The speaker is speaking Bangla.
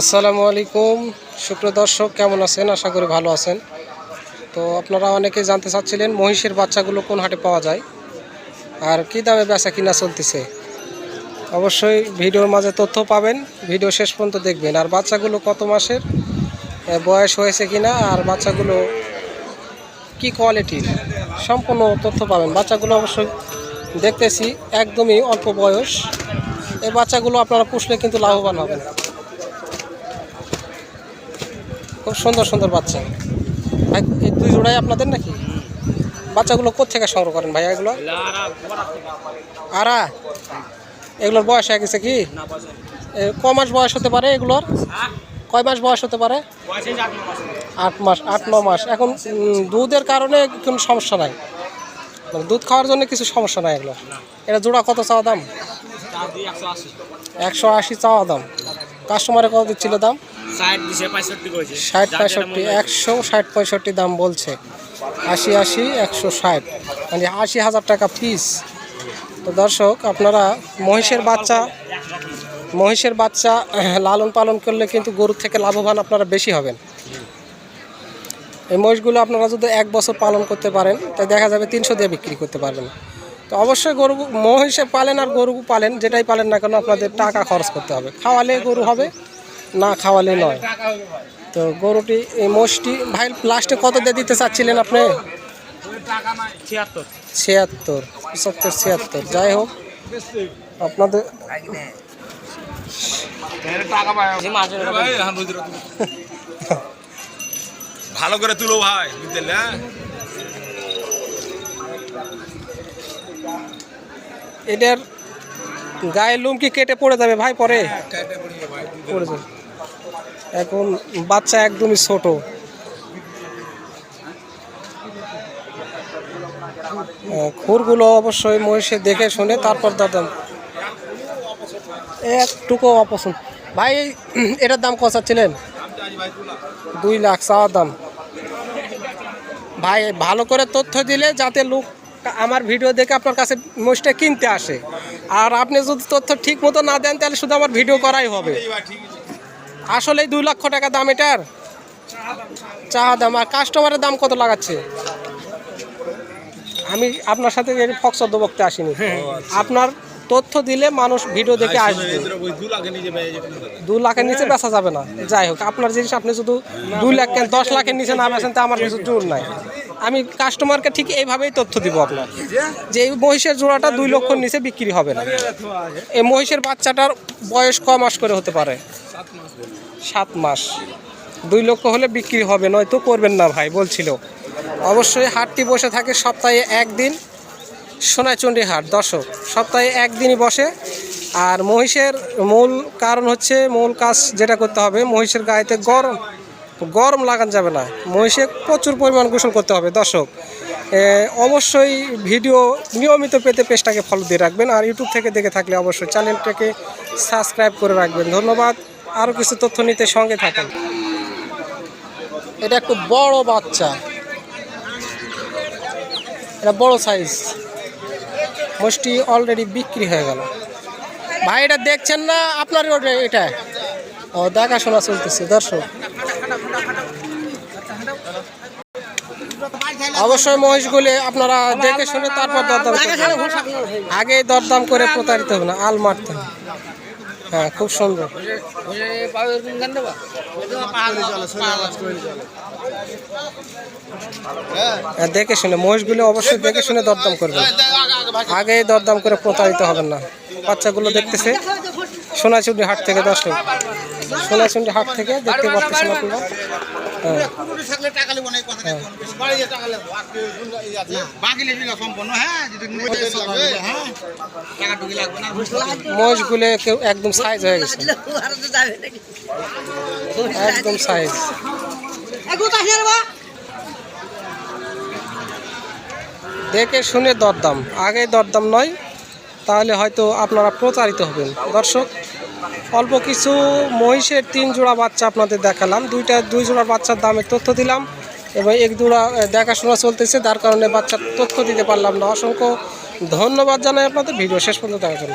আসসালামু আলাইকুম। সুপ্রিয় দর্শক, কেমন আছেন? আশা করি ভালো আছেন। তো আপনারা অনেকে জানতে চাচ্ছিলেন মহিষের বাচ্চাগুলো কোন হাটে পাওয়া যায় আর কী দামে বেচা কিনা চলতেছে। অবশ্যই ভিডিওর মাঝে তথ্য পাবেন, ভিডিও শেষ পর্যন্ত দেখবেন। আর বাচ্চাগুলো কত মাসের বয়স হয়েছে কিনা আর বাচ্চাগুলো কি কোয়ালিটির, সম্পূর্ণ তথ্য পাবেন। বাচ্চাগুলো অবশ্যই দেখতেছি, একদমই অল্প বয়স। এই বাচ্চাগুলো আপনারা পুষলে কিন্তু লাভবান হবেন। খুব সুন্দর সুন্দর বাচ্চা। ভাই, এই দুই জোড়াই আপনাদের নাকি? বাচ্চাগুলো কোথেকে সংগ্রহ করেন ভাই এগুলো? আরা, এগুলোর বয়স হয়ে গেছে কি? ক মাস বয়স হতে পারে এগুলোর? কয় মাস বয়স হতে পারে? আট মাস, আট, ন মাস। এখন দুধের কারণে কোনো সমস্যা নাই। মানে দুধ খাওয়ার জন্য কিছু সমস্যা নাই এগুলো এটা জোড়া কত চাওয়া দাম? একশো আশি। চাওয়া দাম। কাস্টমারে কত দিচ্ছিল দাম? ষাট পঁয়ষট্টি একশো ষাট পঁয়ষট্টি দাম বলছে। আশি আশি একশো ষাট। মানে আশি হাজার টাকা পিস তো দর্শক আপনারা মহিষের বাচ্চা মহিষের বাচ্চা লালন পালন করলে কিন্তু গরুর থেকে লাভবান আপনারা বেশি হবেন। এই মহিষগুলো আপনারা যদি এক বছর পালন করতে পারেন তাই দেখা যাবে তিনশো দিয়ে বিক্রি করতে পারবেন। তো অবশ্যই গরু মহিষে পালেন আর গরু পালেন, যেটাই পালেন না কেন আপনাদের টাকা খরচ করতে হবে। খাওয়ালে গরু হবে, না খাওয়ালে নয়। তো গরুটি এই মোষটি, ভাই লাস্টে কত দিয়ে দিতে চাচ্ছিলেন আপনি? ছিয়াত্তর। ছিয়াত্তর ছিয়াত্তর। যাই হোক, আপনাদের ভালো করে তুলো ভাই বুঝতে এটার গায়ের লুম কি কেটে পড়ে যাবে ভাই পরে? পড়ে যাবে এখন বাচ্চা একদমই ছোট। খুরগুলো অবশ্যই মহিষে দেখে শুনে তারপর দাদাম একটুকু অপছন্দ। ভাই এটার দাম কত ছিলেন দুই লাখ চাওয়ার দাম। ভাই ভালো করে তথ্য দিলে যাতে লোক আমার ভিডিও দেখে আপনার কাছে মহিষটা কিনতে আসে। আর আপনি যদি তথ্য ঠিক মতো না দেন তাহলে শুধু আমার ভিডিও করাই হবে। আসলে দুই লক্ষ টাকা দাম এটার? চাহা দাম। আর কাস্টমারের দাম কত লাগাচ্ছে? আমি আপনার সাথে ফক্সদ্দ বক্তে আসিনি। আপনার তথ্য দিলে মানুষ ভিডিও দেখে আসবে। দু দু লাখের নিচে বেচা যাবে না। যাই হোক আপনার জিনিস আপনি শুধু দুই লাখ কেন দশ লাখের নিচে না বেচেন তা আমার কিছু জোর নাই। আমি কাস্টমারকে ঠিক এইভাবেই তথ্য দিব আপনার। যে এই মহিষের জোড়াটা দুই লক্ষর নিচে বিক্রি হবে না। এই মহিষের বাচ্চাটার বয়স ক মাস করে হতে পারে? সাত মাস। দুই লক্ষ হলে বিক্রি হবে নয়তো করবেন না ভাই বলছিল। অবশ্যই হাটটি বসে থাকে সপ্তাহে একদিন। সোনাইচন্ডী হাট দর্শক, সপ্তাহে একদিনই বসে। আর মহিষের মূল কারণ হচ্ছে, মূল কাজ যেটা করতে হবে, মহিষের গায়েতে গরম গরম লাগান যাবে না। মহিষে প্রচুর পরিমাণ গোসল করতে হবে, দর্শক। অবশ্যই ভিডিও নিয়মিত পেতে পেজটাকে ফলো দিয়ে রাখবেন, আর ইউটিউব থেকে দেখে থাকলে অবশ্যই চ্যানেলটাকে সাবস্ক্রাইব করে রাখবেন। ধন্যবাদ আরও কিছু তথ্য নিতে সঙ্গে থাকুন। এটা একটু বড় বাচ্চা। এটা বড় সাইজ মোষটি অলরেডি বিক্রি হয়ে গেল। ভাই এটা দেখছেন না? আপনার ওটা এটা? ও দেখাশোনা চলতেছে দর্শক। অবশ্যই মহিষগুলি আপনারা দেখে শুনে তারপর দরদাম আগে দরদাম করে প্রতারিত হবে না আল মারতে হবে হ্যাঁ খুব সুন্দর। হ্যাঁ, দেখে শুনে মহিষগুলো অবশ্যই দেখে শুনে দরদাম করবেন। আগে দরদাম করে প্রতারিত হবেন না। বাচ্চাগুলো দেখতেছে সোনাচুন্ডি হাট থেকে দর্শক। সোনাচুন্ডি হাট থেকে দেখতে পাচ্ছেন আপনারা। হ্যাঁ। মহিষগুলো কেউ একদম সাইজ হয়ে গেছে। একদম সাইজ দেখে শুনে দরদাম। আগে দরদাম নয় তাহলে হয়তো আপনারা প্রচারিত হবেন। দর্শক অল্প কিছু মহিষের তিন জোড়া বাচ্চা আপনাদের দেখালাম। দুইটা দুই জোড়া বাচ্চার দামের তথ্য দিলাম। এবং এক দুরা দেখাশোনা চলতেছে তার কারণে বাচ্চার তথ্য দিতে পারলাম না। অসংখ্য ধন্যবাদ জানাই আপনাদের। ভিডিও শেষ পর্যন্ত দেখার জন্য।